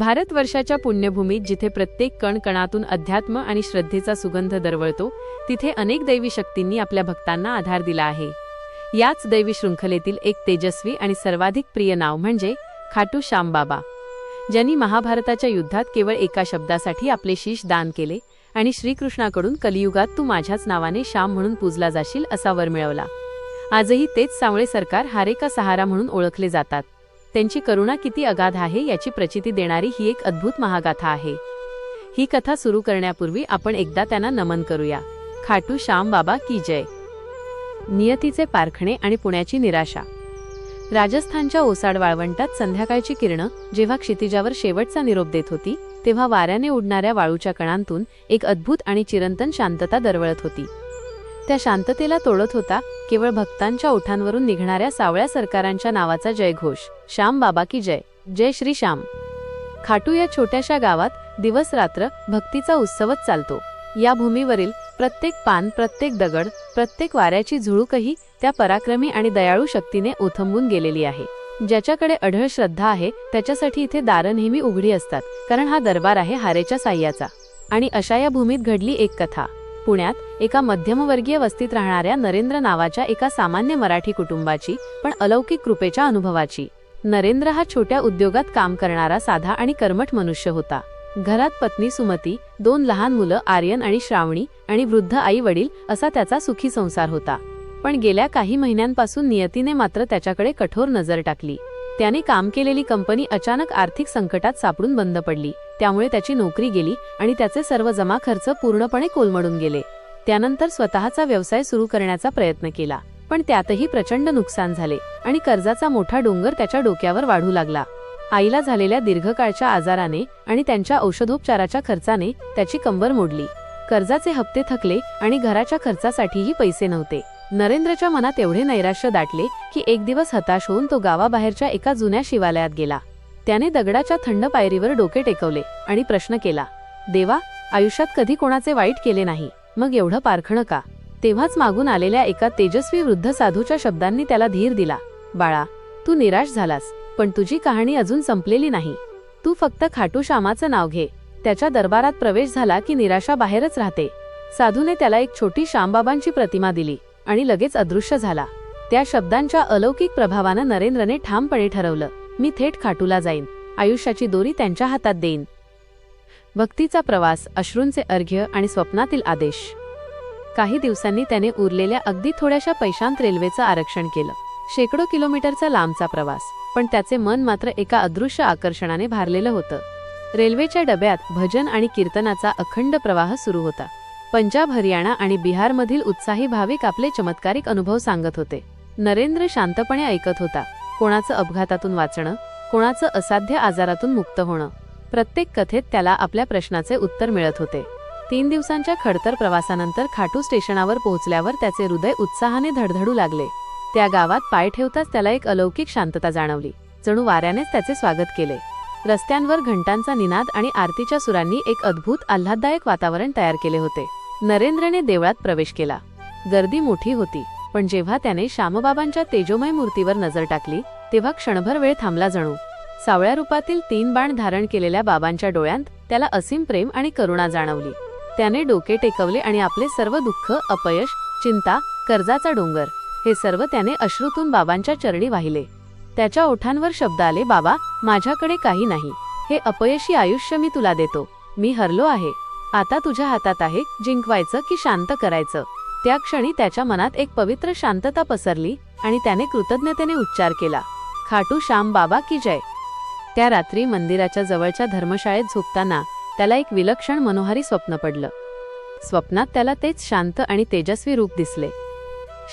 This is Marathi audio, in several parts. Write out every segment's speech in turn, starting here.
भारतवर्षाच्या पुण्यभूमीत जिथे प्रत्येक कण कणातून अध्यात्म आणि श्रद्धेचा सुगंध दरवळतो तिथे अनेक दैवी शक्तींनी आपल्या भक्तांना आधार दिला आहे. याच दैवी शृंखलेतील एक तेजस्वी आणि सर्वाधिक प्रिय नाव म्हणजे खाटू श्यामबाबा. ज्यांनी महाभारताच्या युद्धात केवळ एका शब्दासाठी आपले शीश दान केले आणि श्रीकृष्णाकडून कलियुगात तू माझ्याच नावाने श्याम म्हणून पूजला जाशील असा वर मिळवला. आजही तेच सावळे सरकार हारे का सहारा म्हणून ओळखले जातात. त्यांची करुणा किती अगाध आहे याची प्रचिती देणारी ही एक अद्भुत महागाथा आहे. ही कथा सुरू करण्यापूर्वी आपण एकदा त्यांना नमन करूया. खाटू श्याम बाबा की जय. नियतीचे पारखणे आणि पुण्याची निराशा. राजस्थानच्या ओसाड वाळवंटात संध्याकाळची किरणं जेव्हा क्षितिजावर शेवटचा निरोप देत होती तेव्हा वाऱ्याने उडणाऱ्या वाळूच्या कणांतून एक अद्भुत आणि चिरंतन शांतता दरवळत होती. त्या शांततेला तोडत होता केवळ भक्तांच्या ओठांवरून निघणाऱ्या सावळ्या सरकारांच्या नावाचा जयघोष. श्याम बाबा की जय. जय श्री श्याम. खाटू या छोट्याशा गावात दिवस रात्र भक्तीचा उत्सवच चालतो. या भूमीवरील प्रत्येक पान प्रत्येक दगड प्रत्येक वाऱ्याची झुळूकही त्या पराक्रमी आणि दयाळू शक्तीने ओथंबून गेलेली आहे. ज्याच्याकडे अढळ श्रद्धा आहे त्याच्यासाठी इथे दारं नेहमी उघडी असतात कारण हा दरबार आहे हारेच्या साह्याचा. आणि अशा या भूमीत घडली एक कथा. पुण्यात एका मध्यमवर्गीय वस्तीत राहणाऱ्या नरेंद्र नावाच्या एका सामान्य मराठी कुटुंबाची पण अलौकिक कृपेच्या अनुभवाची. नरेंद्र हा छोट्या उद्योगात काम करणारा साधा आणि कर्मठ मनुष्य होता. घरात पत्नी सुमती दोन लहान मुलं आर्यन आणि श्रावणी आणि वृद्ध आई वडील असा त्याचा सुखी संसार होता. पण गेल्या काही महिन्यांपासून नियतीने मात्र त्याच्याकडे कठोर नजर टाकली. त्याने काम केलेली कंपनी अचानक आर्थिक संकटात सापडून बंद पडली. त्यामुळे त्याची नोकरी गेली आणि त्याचे सर्व जमा खर्च पूर्णपणे कोलमडून गेले. त्यानंतर स्वतःचा व्यवसाय सुरू करण्याचा प्रयत्न केला पण त्यातही प्रचंड नुकसान झाले आणि कर्जाचा मोठा डोंगर त्याच्या डोक्यावर वाढू लागला. आईला झालेल्या दीर्घकाळच्या आजाराने आणि त्यांच्या औषधोपचाराच्या खर्चाने त्याची कंबर मोडली. कर्जाचे हप्ते थकले आणि घराच्या खर्चासाठीही पैसे नव्हते. नरेंद्रच्या मनात एवढे नैराश्य दाटले की एक दिवस हताश होऊन तो गावाबाहेरच्या एका जुन्या शिवालयात गेला. त्याने दगडाच्या थंड पायरीवर डोके टेकवले आणि प्रश्न केला देवा आयुष्यात कधी कोणाचे वाईट केले नाही? मग एवढं पारखणं का? तेव्हाच मागून आलेल्या एका तेजस्वी वृद्ध साधूच्या शब्दांनी त्याला धीर दिला बाळा तू निराश झालास पण तुझी कहाणी अजून संपलेली नाही. तू फक्त खाटू श्यामाचं नाव घे. त्याच्या दरबारात प्रवेश झाला की निराशा बाहेरच राहते. साधूने त्याला एक छोटी श्यामबाबांची प्रतिमा दिली. आणि लगेच अदृश्य झाला. त्या शब्दांच्या अलौकिक प्रभावानं नरेंद्रने ठामपणे ठरवलं मी थेट खाटूला जाईन. आयुष्याची दोरी त्यांच्या हातात देईन. भक्तीचा प्रवास अश्रूंचे अर्घ्य आणि स्वप्नातील आदेश. काही दिवसांनी त्याने उरलेल्या अगदी थोड्याशा पैशांत रेल्वेचं आरक्षण केलं. शेकडो किलोमीटरचा लांबचा प्रवास पण त्याचे मन मात्र एका अदृश्य आकर्षणाने भारलेलं होतं. रेल्वेच्या डब्यात भजन आणि कीर्तनाचा अखंड प्रवाह सुरू होता. पंजाब हरियाणा आणि बिहारमधील उत्साही भाविक आपले चमत्कारिक अनुभव सांगत होते. नरेंद्र शांतपणे ऐकत होता. कोणाचं अपघातातून वाचणं कोणाचं असाध्य आजारातून मुक्त होणं प्रत्येक कथेत त्याला आपल्या प्रश्नाचे उत्तर मिळत होते. तीन दिवसांच्या खडतर प्रवासानंतर खाटू स्टेशनावर पोहोचल्यावर त्याचे हृदय उत्साहाने धडधडू लागले. त्या गावात पाय ठेवताच त्याला एक अलौकिक शांतता जाणवली. जणू वाऱ्यानेच त्याचे स्वागत केले. रस्त्यांवर घंटांचा निनाद आणि आरतीच्या सुरांनी एक अद्भुत आल्हाददायक वातावरण तयार केले होते. नरेंद्रने देवळात प्रवेश केला. गर्दी मोठी होती पण जेव्हा त्याने श्यामबाबांच्या तेजोमय मूर्तीवर नजर टाकली तेव्हा क्षणभर वेळ थांबला जणू. सावळ्या रूपातील तीन बाण धारण केलेल्या बाबांच्या डोळ्यांत त्याला असीम प्रेम आणि करुणा जाणवली. त्याने डोके टेकवले आणि आपले सर्व दुःख अपयश चिंता कर्जाचा डोंगर हे सर्व त्याने अश्रूतून बाबांच्या चरणी वाहिले. त्याच्या ओठांवर शब्द आले बाबा माझ्याकडे काही नाही. हे अपयशी आयुष्य मी तुला देतो. मी हरलो आहे. आता तुझ्या हातात आहे जिंकवायचं की शांत करायचं. त्या क्षणी त्याच्या मनात एक पवित्र शांतता पसरली आणि त्याने कृतज्ञतेने उच्चार केला. खाटू श्याम बाबा की जय. त्या रात्री मंदिराच्या जवळच्या धर्मशाळेत झोपताना त्याला एक विलक्षण मनोहारी स्वप्न पडलं. स्वप्नात त्याला तेच शांत आणि तेजस्वी रूप दिसले.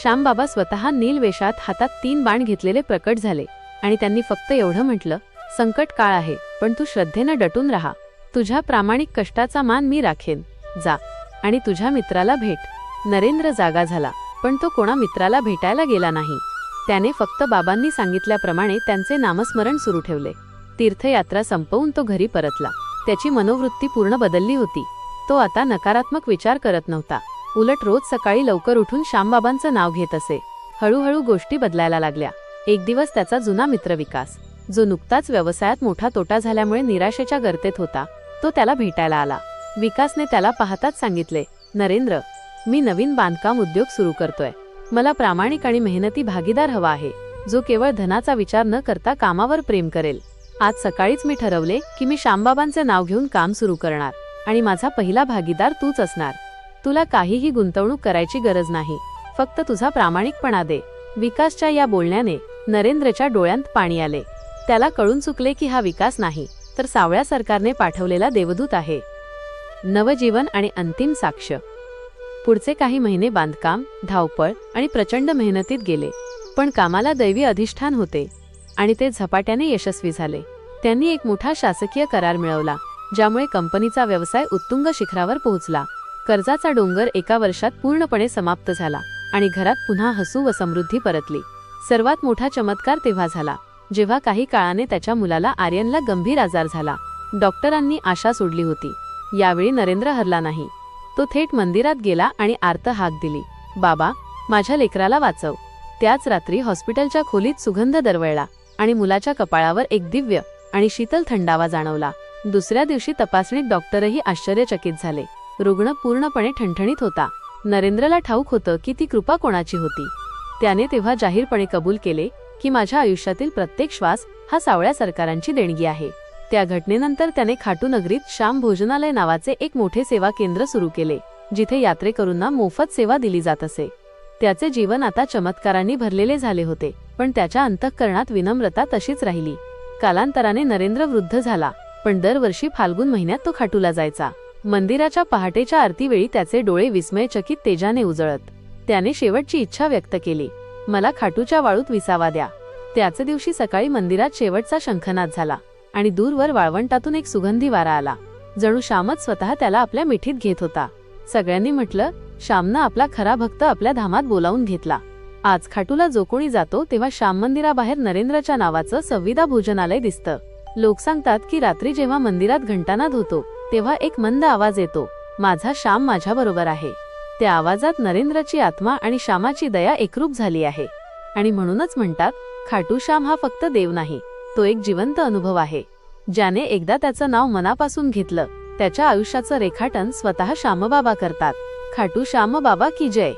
श्यामबाबा स्वतः नील वेशात हातात तीन बाण घेतलेले प्रकट झाले आणि त्यांनी फक्त एवढं म्हटलं संकट काळ आहे पण तू श्रद्धेनं डटून राहा. तुझ्या प्रामाणिक कष्टाचा मान मी राखेन. जा. आणि तुझ्या मित्राला भेट. नरेंद्र जागा झाला पण तो कोणा मित्राला भेटायला गेला नाही. त्याने फक्त बाबांनी सांगितल्याप्रमाणे त्यांचे नामस्मरण सुरू ठेवले. तीर्थयात्रा संपवून तो घरी परतला. त्याची मनोवृत्ती पूर्ण बदलली होती. तो आता नकारात्मक विचार करत नव्हता. उलट रोज सकाळी लवकर उठून श्यामबाबांचं नाव घेत असे. हळूहळू गोष्टी बदलायला लागल्या. एक दिवस त्याचा जुना मित्र विकास. जो नुकताच व्यवसायात मोठा तोटा झाल्यामुळे निराशेच्या गर्तेत होता. तो त्याला भेटायला आला. विकासने त्याला पाहताच सांगितले नरेंद्र मी नवीन बांधकाम उद्योग सुरू करतोय. मला प्रामाणिक आणि मेहनती भागीदार हवा आहे जो केवळ धनाचा विचार न करता कामावर प्रेम करेल. आज सकाळीच मी ठरवले की मी श्यामबाबांचे नाव घेऊन काम सुरू करणार आणि माझा पहिला भागीदार तूच असणार. तुला काहीही गुंतवणूक करायची गरज नाही फक्त तुझा प्रामाणिकपणा दे. विकासच्या या बोलण्याने नरेंद्रच्या डोळ्यांत पाणी आले. त्याला कळून चुकले की हा विकास नाही तर सावळ्या सरकारने पाठवलेला देवदूत आहे. नवजीवन आणि अंतिम साक्ष. पुढचे काही महिने बांधकाम धावपळ आणि प्रचंड मेहनतीत गेले. पण कामाला दैवी अधिष्ठान होते आणि ते झपाट्याने यशस्वी झाले. त्यांनी एक मोठा शासकीय करार मिळवला ज्यामुळे कंपनीचा व्यवसाय उत्तुंग शिखरावर पोहोचला. कर्जाचा डोंगर एका वर्षात पूर्णपणे समाप्त झाला आणि घरात पुन्हा हसू व समृद्धी परतली. सर्वात मोठा चमत्कार तेव्हा झाला. जेव्हा काही काळाने त्याच्या मुलाला आर्यनला गंभीर आजार झाला. डॉक्टरांनी आशा सोडली होती. यावेळी नरेंद्र हरला नाही. तो थेट मंदिरात गेला आणि आर्त हाक दिली. बाबा माझ्या लेकराला वाचव. त्याच रात्री हॉस्पिटलच्या खोलीत सुगंध दरवळला आणि मुलाच्या कपाळावर एक दिव्य आणि शीतल थंडावा जाणवला. दुसऱ्या दिवशी तपासणीत डॉक्टरही आश्चर्यचकित झाले. रुग्ण पूर्णपणे ठणठणीत होता. नरेंद्रला ठाऊक होतं की ती कृपा कोणाची होती. त्याने तेव्हा जाहीरपणे कबूल केले की माझ्या आयुष्यातील प्रत्येक श्वास हा सावळ्या सरकारांची देणगी आहे. त्या घटनेनंतर त्याने खाटू नगरीत श्याम भोजनालय नावाचे एक मोठे सेवा केंद्र सुरू केले जिथे यात्रेकरूंना मोफत सेवा दिली जात असे. त्याचे जीवन आता चमत्कारांनी भरलेले झाले होते पण त्याच्या अंतःकरणात विनम्रता तशीच राहिली. कालांतराने नरेंद्र वृद्ध झाला पण दरवर्षी फाल्गुन महिन्यात तो खाटूला जायचा. मंदिराच्या पहाटेच्या आरतीवेळी त्याचे डोळे विस्मयचकित तेजाने उजळत. त्याने शेवटची इच्छा व्यक्त केली मला खाटूच्या वाळूत विसावा द्या. त्याच दिवशी सकाळी मंदिरात शेवटचा शंखनाद झाला आणि दूरवर वाळवंटातून एक सुगंधी वारा आला. जणू श्यामच स्वतः त्याला आपल्या मिठीत घेत होता. सगळ्यांनी म्हटलं श्यामनं आपला खरा भक्त आपल्या धामात बोलावून घेतला. आज खाटूला जो कोणी जातो तेव्हा श्याम मंदिराबाहेर नरेंद्रच्या नावाचं संविदा भोजनालय दिसतं. लोक सांगतात की रात्री जेव्हा मंदिरात घंटानाद होतो तेव्हा एक मंद आवाज येतो. माझा श्याम माझ्या बरोबर आहे. त्या आवाजात नरेंद्रची आत्मा आणि श्यामाची दया एकरूप झाली आहे. आणि म्हणूनच म्हणतात खाटू श्याम हा फक्त देव नाही तो एक जिवंत अनुभव आहे. ज्याने एकदा त्याचं नाव मनापासून घेतलं त्याच्या आयुष्याचं रेखाटन स्वतः श्यामबाबा करतात. खाटू श्यामबाबा की जय.